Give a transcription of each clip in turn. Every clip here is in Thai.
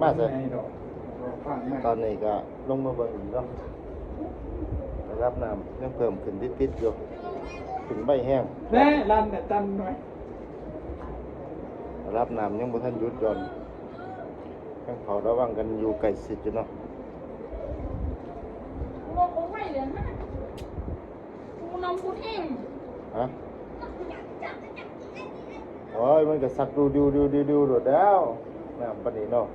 มาใส่ให้ดอกดอกฟังมาตอนนี้ก็ลงมาเบิ่งอีกเนาะระดับน้ำยังเพิ่มขึ้นติดๆอยู่ถึงใบแห้งแน่รันแต่ตันหน่อยระดับน้ำยังบ่ทันหยุดหย่อนยังเฝ้าระวังกันอยู่ใกล้ชิดอยู่เนาะโลกไม่เหลือฮะกูนำกูทิ้งฮะโอ้ยมันก็สักดูดูดูดูดูโดดแล้วน้ำปานนี้เนาะ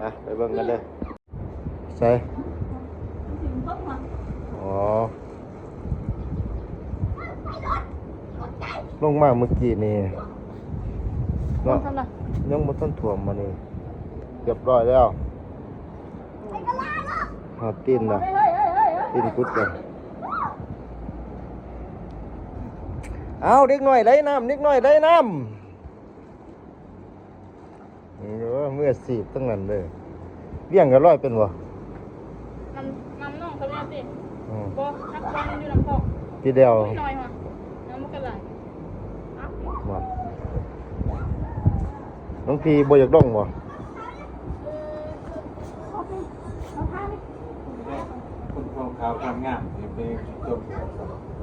นะไปเบิ่งกันเลยใส่ถึงต้นมันอ๋อ ลงมาเมื่อกี้นี่มันเนาะทำไรยังบ่ทันท่วมมานี่เรียบร้อยแล้วหาตีนนะเฮ้ยเฮ้ยเฮ้ยเฮ้ยตีนกุดกันเอาเด็กน้อยได้น้ำเด็กน้อยได้น้ำ เมื่อสีบตั้งนั้นเลยเลี้ยงกันร้อยเป็นวะมันมันน้องทำยังสิอืมบ่นักบอลมันอยู่ลำพอกพี่เดียวไม่น้อยมาน้ำมันก็ไหลอะมาน้องพีบ่อยากดองบ่คนฟองขาวความงามเดี๋ยวไปจบ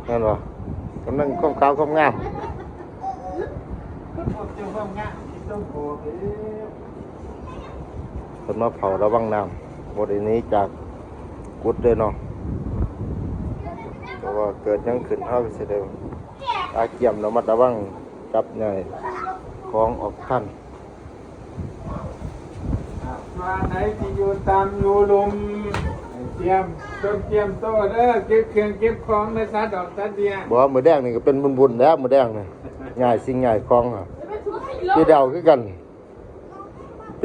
นั่นบ่กำลังก้มขาวก้มงามข้าความงามที่ต้องโผล่ ไปเพิ่นมาเผาระวังน้ำบ่ได้หนี้จากกุดเลยเนาะเพราะว่าเกิดหยังขึ้นเฮาก็สิได้อาเกียมระมัดระวังจับใหญ่ของออกทันมาไหนที่อยู่ตามอยู่ลุมให้เตรียมต้นเตรียมโต๊ะเด้อเก็บเครื่องเก็บของในซาดอกซาเดียบ่ว่ามื้อแดงนี่ก็เป็นบุญๆแล้วมื้อแดงนี่ใหญ่สิ่งใหญ่ของอะจะไปถือให้เลปียเดียวคือกัน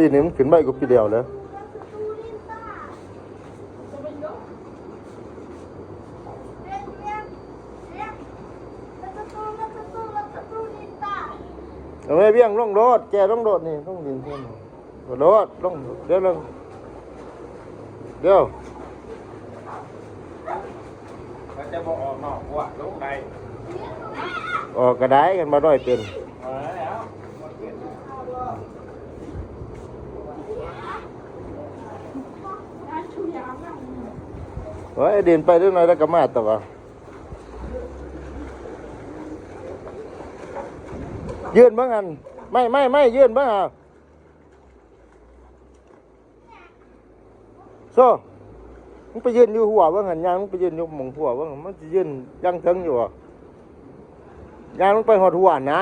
ปีนี้มันขึ้นไปก็ปีเดียวแล้วจะไปยกเอาไว้เบี้ยงลงโดดแกลงโดดนี่ลงดินเพิ่นโดดลงเดี๋ยวลงเดี๋ยวเขาจะบอกออกนอกว่าลงใดออกกระไดกันมาด้อยเป็น มาแล้ว อะชูยามนั่ง โอ้ยดินไปเรื่อยหน่อยแล้วก็มาแต่ว่ายืนบ้างอัน ไม่ไม่ไม่ยืนบ้างอะโซ่มึงไปยืนอยู่หัวบ้างหันยางมึงไปยืนอยู่หมองหัวบ้างมันจะยืนยังเทิงอยู่อะยางมึงไปหอดหัวนะ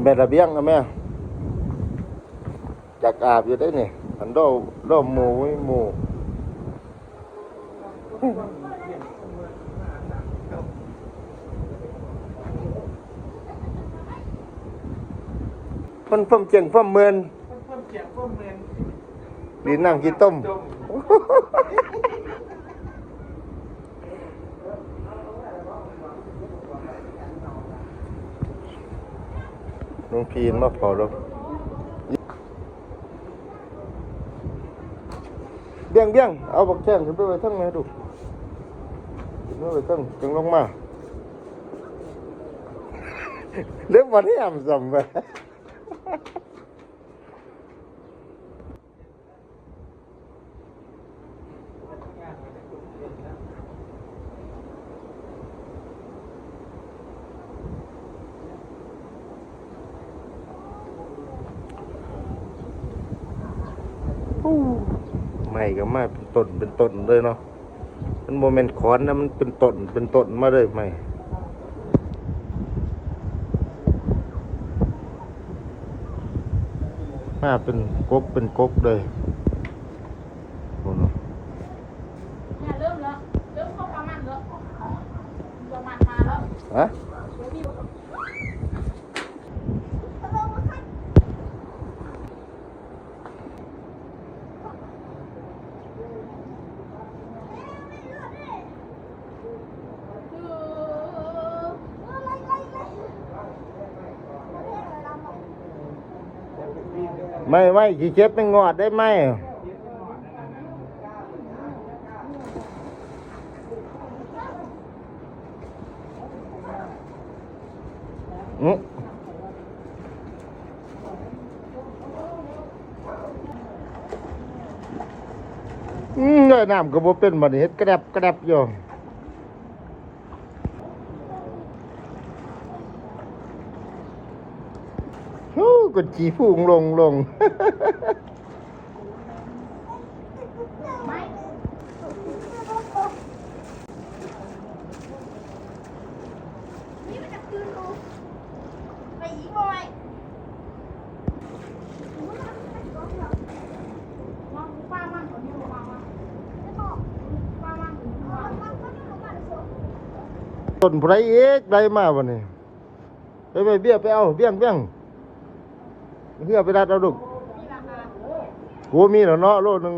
ไอ้แม่ระเบียงนะแม่อยากอาบอยู่ได้นี่อันโดโดหมูไว้หมูเพ่นเพิ่มเจียงเพิ่มเมือนคนเพิ่มเสียงเพิ่มเมือนดีนั่งกินต้ม น้องพีนมาพอแล้วเบี้ยงเบี้ยงเอาบักแช่งขึ้นไปไว้ทั้งไหนดูขึ้นไปไว้ทั้งจังลงมาเล็บวันนี้อ่ำสำไป ไม่ก็มาเป็นต้นเป็นต้นเลยเนาะมันโมเมนต์คอนนะมันเป็นต้นเป็นต้นมาเลยไม่มาเป็นกกเป็นกกเลยโอ้เนาะ เนี่ยเริ่มแล้ว เริ่มเข้าประมาณแล้วประมาณมาแล้ว ฮะ เดี๋ยวมี ไม่ไม่ขี้เก็บไม่งอดได้ไหมอืมอืมเลยน้ำก็บ่เป็นบัดนี้เฮ็ดกระแดบกระแดบอยู่ฮู้ กดจีฟูงลงลงไม่นี่มันจะคืนกูไปอีกหน่อยวางป้ามั่งคนนี้วางวางไม่บอกป้ามั่งคนนี้วางมันก็ไม่รู้มันสดต้นไผเอกได้มาบ่นี่ไปไปเบี้ยไปเอาเบี้ยงเบี้ยง เฮือไปดัดเอาลูกมีราคากูมีแล้วเนาะโลนึง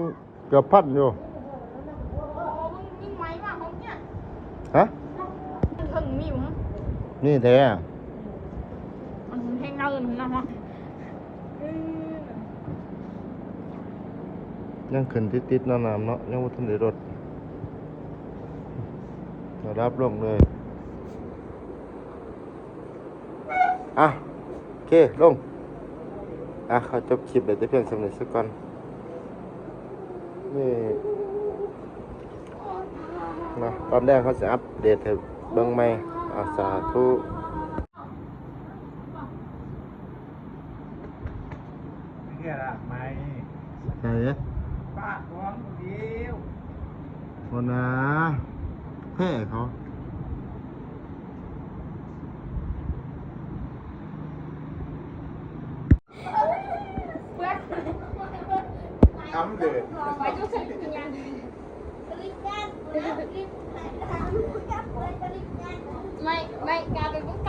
เกือบพันอยู่โอ้มึงยิ่งไว้มากของเนี่ยฮะถึงมีมั้งนี่แท้มันแห้งเงินนะฮะยังขึ้นติดๆเนาะน้ำเนาะยังบ่ทันได้รถมารับลงเลย อะ โอเค ลง อะเขาจบคลิปไปแต่เพียงสำเร็จสักก่อนนี่นะตอนแรกเขาจะอัปเดตให้เบิ่งใหม่อาสาธุเฮียละไหมไหนป้าท้องเดียววันนะแพ้เขา เพื่อน ทำเดือดไปจุดเสร็จงานรีบงานนะรีบไหนทางลูกจับเลยจะรีบงานไม่ไม่การเป็นมุ้งเ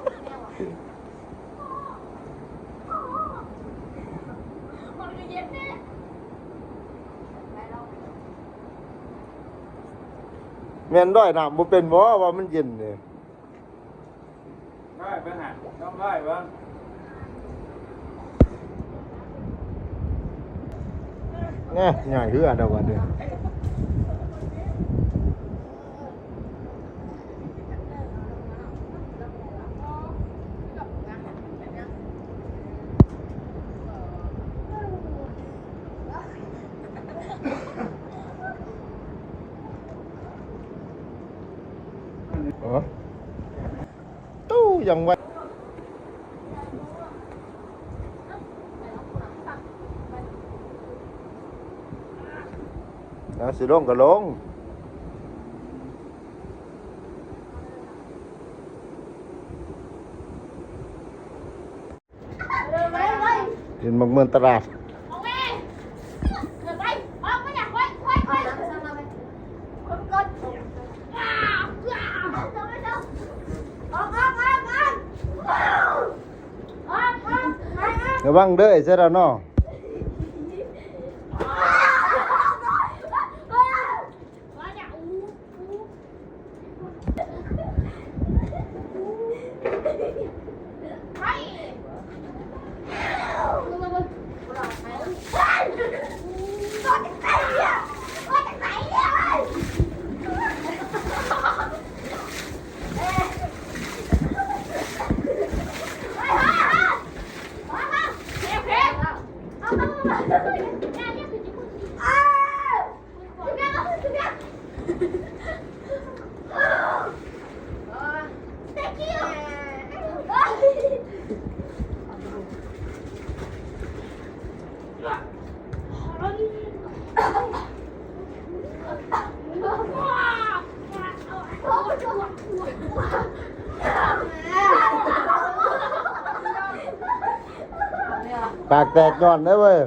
แม่นด้อยน้ำบ่เป็นบ่ว่ามันเย็นนี่ได้ไปหาต้องได้บ้างแน่ใหญ่เหือดอกว่าเด้อเออ ตู้ยังไว้นะสิลงก็ลง เลยไว้ไว้ เห็นบักเมืองตลาด เอาแม่เกิดไปออกไม่อยากไว้ไว้ เอา ไว้ น้ำซ้ำมาไปคนกด อ้าวอ้าว เอาไม่ต้องออกออกออกออกออกออกออก ระวังเด้อไอ้เจ้าเนาะ ปากแตกก่อนได้เว้ย